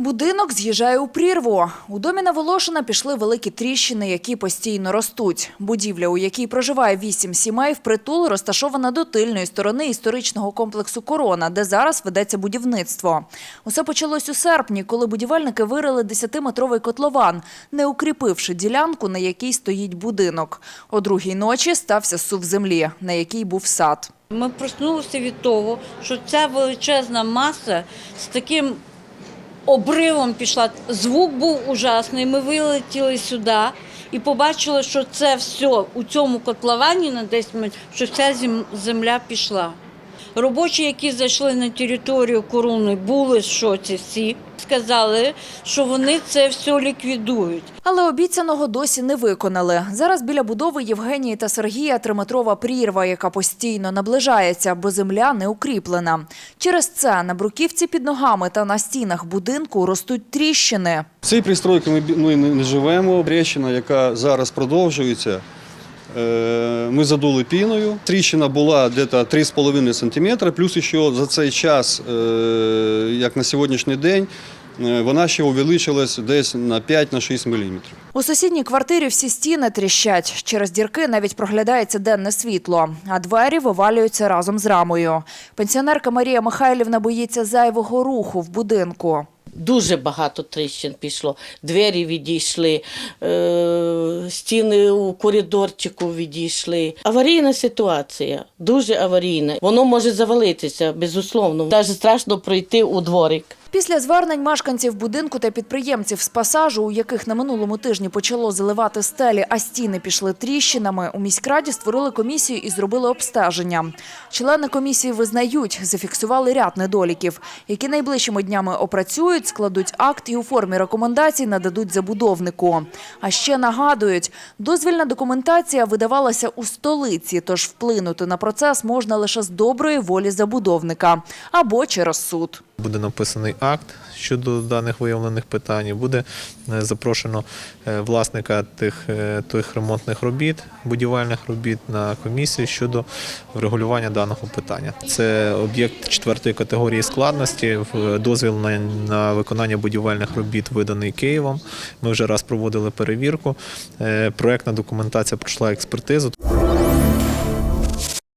Будинок з'їжджає у прірву. У домі на Волошина пішли великі тріщини, які постійно ростуть. Будівля, у якій проживає вісім сімей, впритул розташована до тильної сторони історичного комплексу «Корона», де зараз ведеться будівництво. Усе почалось у серпні, коли будівельники вирили 10-метровий котлован, не укріпивши ділянку, на якій стоїть будинок. О другій ночі стався сув землі, на якій був сад. Ми проснулися від того, що ця величезна маса з таким обривом пішла. Звук був ужасний. Ми вилетіли сюди і побачили, що це все у цьому котловані на 10 метрів, що вся зем- земля пішла. Робочі, які зайшли на територію корони, були в шоці всі. Сказали, що вони це все ліквідують. Але обіцяного досі не виконали. Зараз біля будови Євгенії та Сергія триметрова прірва, яка постійно наближається, бо земля не укріплена. Через це на бруківці під ногами та на стінах будинку ростуть тріщини. В цій пристройці ми, не живемо. Тріщина, яка зараз продовжується, ми задули піною. Тріщина була десь 3,5 см, плюс ще за цей час, е, як на сьогоднішній день, е, вона ще увеличилась десь на 5-6 мм. У сусідній квартирі всі стіни тріщать. Через дірки навіть проглядається денне світло, а двері вивалюються разом з рамою. Пенсіонерка Марія Михайлівна боїться зайвого руху в будинку. Дуже багато тріщин пішло. Двері відійшли, е, стіни у коридорчику відійшли. Аварійна ситуація, дуже аварійна. Воно може завалитися, безусловно. Навіть страшно пройти у дворик. Після звернень мешканців будинку та підприємців з пасажу, у яких на минулому тижні почало заливати стелі, а стіни пішли тріщинами, у міськраді створили комісію і зробили обстеження. Члени комісії визнають, зафіксували ряд недоліків, які найближчими днями опрацюють, складуть акт і у формі рекомендацій нададуть забудовнику. А ще нагадують, дозвільна документація видавалася у столиці, тож вплинути на процес можна лише з доброї волі забудовника або через суд. Буде написаний акт щодо даних виявлених питань. Буде е, запрошено е, власника тих, е, тих ремонтних робіт, будівельних робіт на комісію щодо врегулювання даного питання. Це об'єкт четвертої категорії складності. Дозвіл на, на виконання будівельних робіт виданий Києвом. Ми вже раз проводили перевірку. Проектна документація пройшла експертизу.